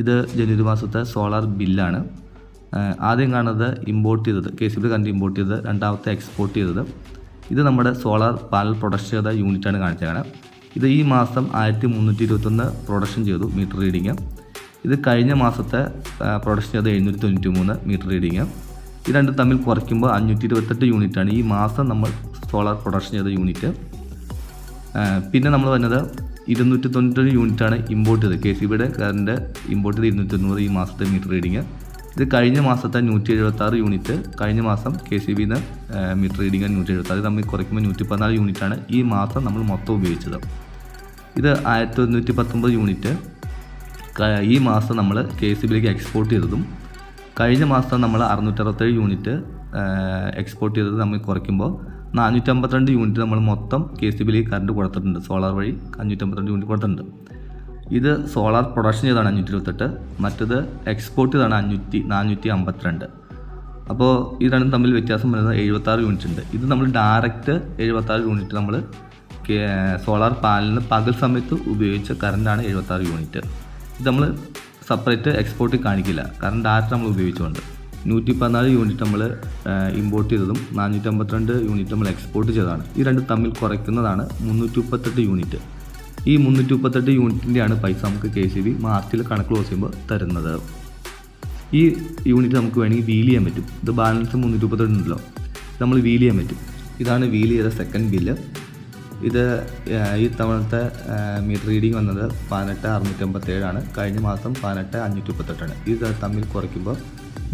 ഇത് ജനുവരി മാസത്തെ സോളാർ ബില്ലാണ്. ആദ്യം കാണുന്നത് ഇമ്പോർട്ട് ചെയ്തത് K C B current import ചെയ്തത് രണ്ടാമത്തെ എക്സ്പോർട്ട് ചെയ്തത്. ഇത് നമ്മുടെ സോളാർ പാനൽ പ്രൊഡക്ഷൻ ചെയ്ത യൂണിറ്റാണ് കാണിച്ചത് ഇത് ഈ മാസം ആയിരത്തി മുന്നൂറ്റി ഇരുപത്തൊന്ന് പ്രൊഡക്ഷൻ ചെയ്തു മീറ്റർ റീഡിങ് ഇത് കഴിഞ്ഞ മാസത്തെ പ്രൊഡക്ഷൻ ചെയ്ത എഴുന്നൂറ്റി തൊണ്ണൂറ്റി മൂന്ന് മീറ്റർ റീഡിങ് ഇത് രണ്ടും തമ്മിൽ കുറയ്ക്കുമ്പോൾ അഞ്ഞൂറ്റി ഇരുപത്തെട്ട് യൂണിറ്റാണ് ഈ മാസം നമ്മൾ സോളാർ പ്രൊഡക്ഷൻ ചെയ്ത യൂണിറ്റ് പിന്നെ നമ്മൾ വന്നത് ഇരുന്നൂറ്റി തൊണ്ണൂറ്റൊരു യൂണിറ്റാണ് ഇമ്പോർട്ട് ചെയ്തത്. കെ സി ബിയുടെ കറണ്ട് ഇമ്പോർട്ട് ചെയ്ത് ഇരുന്നൂറ്റി തൊണ്ണൂറ് ഈ മാസത്തെ മീറ്റർ റീഡിങ്. ഇത് കഴിഞ്ഞ മാസത്തെ നൂറ്റി എഴുപത്താറ് യൂണിറ്റ്. കഴിഞ്ഞ മാസം കെ സി ബിന്ന് മീറ്റർ റീഡിങ് നൂറ്റി എഴുപത്താറ് നമ്മൾ കുറയ്ക്കുമ്പോൾ നൂറ്റി പതിനാല് യൂണിറ്റാണ് ഈ മാസം നമ്മൾ മൊത്തം ഉപയോഗിച്ചത്. ഇത് ആയിരത്തി ഒരുന്നൂറ്റി പത്തൊമ്പത് യൂണിറ്റ് ഈ മാസം നമ്മൾ കെ സി ബിയിലേക്ക് എക്സ്പോർട്ട് ചെയ്തതും കഴിഞ്ഞ മാസം നമ്മൾ അറുന്നൂറ്ററുപത്തേഴ് യൂണിറ്റ് എക്സ്പോർട്ട് ചെയ്തത് നമ്മൾ കുറയ്ക്കുമ്പോൾ നാനൂറ്റമ്പത്തിരണ്ട് യൂണിറ്റ് നമ്മൾ മൊത്തം കെ സി ബിയിലേക്ക് കറണ്ട് കൊടുത്തിട്ടുണ്ട്. സോളാർ വഴി അഞ്ഞൂറ്റമ്പത്തിരണ്ട് യൂണിറ്റ് കൊടുത്തിട്ടുണ്ട്. ഇത് സോളാർ പ്രൊഡക്ഷൻ ചെയ്താണ് അഞ്ഞൂറ്റി ഇരുപത്തെട്ട് മറ്റത് എക്സ്പോർട്ട് ചെയ്താണ് അഞ്ഞൂറ്റി നാനൂറ്റി അമ്പത്തിരണ്ട് അപ്പോൾ ഇത് രണ്ടും തമ്മിൽ വ്യത്യാസം വരുന്നത് എഴുപത്താറ് യൂണിറ്റ് ഉണ്ട്. ഇത് നമ്മൾ ഡയറക്റ്റ് എഴുപത്താറ് യൂണിറ്റ് നമ്മൾ സോളാർ പാനലിന് പകൽ സമയത്ത് ഉപയോഗിച്ച കറണ്ടാണ് എഴുപത്താറ് യൂണിറ്റ് ഇത് നമ്മൾ സെപ്പറേറ്റ് എക്സ്പോർട്ടിൽ കാണിക്കില്ല. കാരണം ഡയറക്റ്റ് നമ്മൾ ഉപയോഗിച്ചുകൊണ്ട്. നൂറ്റി പതിനാല് യൂണിറ്റ് നമ്മൾ ഇമ്പോർട്ട് ചെയ്തതും നാനൂറ്റി അമ്പത്തിരണ്ട് യൂണിറ്റ് നമ്മൾ എക്സ്പോർട്ട് ചെയ്തതാണ്. ഈ രണ്ട് തമ്മിൽ കുറയ്ക്കുന്നതാണ് മുന്നൂറ്റി മുപ്പത്തെട്ട് യൂണിറ്റ് ഈ മുന്നൂറ്റി മുപ്പത്തെട്ട് യൂണിറ്റിന്റെയാണ് പൈസ നമുക്ക് കെ സി ബി മാർച്ചിൽ കണക്ക് ക്ലോസ് ചെയ്യുമ്പോൾ തരുന്നത്. ഈ യൂണിറ്റ് നമുക്ക് വേണമെങ്കിൽ വീൽ ചെയ്യാൻ പറ്റും. ഇത് ബാലൻസ് മുന്നൂറ്റി മുപ്പത്തെട്ട് ഉണ്ടല്ലോ നമ്മൾ വീൽ ചെയ്യാൻ പറ്റും. ഇതാണ് വീൽ ചെയ്ത സെക്കൻഡ് ബില്ല് ഇത് ഈ തവണത്തെ മീറ്റർ റീഡിംഗ് വന്നത് പതിനെട്ട് അറുന്നൂറ്റി അമ്പത്തേഴാണ് കഴിഞ്ഞ മാസം പതിനെട്ട് അഞ്ഞൂറ്റി മുപ്പത്തെട്ടാണ് ഇത് തമ്മിൽ കുറയ്ക്കുമ്പോൾ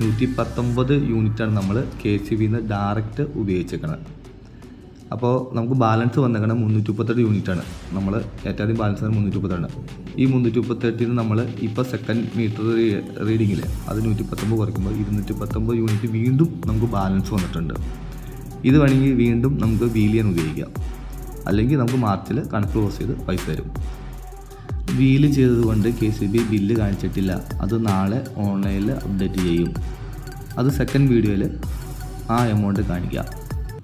നൂറ്റി പത്തൊമ്പത് യൂണിറ്റാണ് നമ്മൾ കെ സി ബിന്ന് ഡയറക്റ്റ് ഉപയോഗിച്ചേക്കുന്നത് അപ്പോൾ നമുക്ക് ബാലൻസ് വന്നേക്കണം മുന്നൂറ്റി മുപ്പത്തെട്ട് യൂണിറ്റാണ്. നമ്മൾ ഏറ്റവും ബാലൻസ് മുന്നൂറ്റി മുപ്പത്തെട്ടാണ് ഈ മുന്നൂറ്റി മുപ്പത്തെട്ടിന് നമ്മൾ ഇപ്പോൾ സെക്കൻഡ് മീറ്റർ റീഡിങ്ങിൽ അത് നൂറ്റി പത്തൊമ്പത് കുറയ്ക്കുമ്പോൾ ഇരുന്നൂറ്റി പത്തൊമ്പത് യൂണിറ്റ് വീണ്ടും നമുക്ക് ബാലൻസ് വന്നിട്ടുണ്ട്. ഇത് വേണമെങ്കിൽ വീണ്ടും നമുക്ക് വീലിയൻ ഉപയോഗിക്കാം. അല്ലെങ്കിൽ നമുക്ക് മാർച്ചിൽ കണക്ക് ക്ലോസ് ചെയ്ത് പൈസ തരും. വീൽ ചെയ്തതുകൊണ്ട് കെ സി ബി ബില്ല് കാണിച്ചിട്ടില്ല. അത് നാളെ ഓൺലൈനിൽ അപ്ഡേറ്റ് ചെയ്യും. അത് സെക്കൻഡ് വീഡിയോയിൽ ആ എമൗണ്ട് കാണിക്കാം.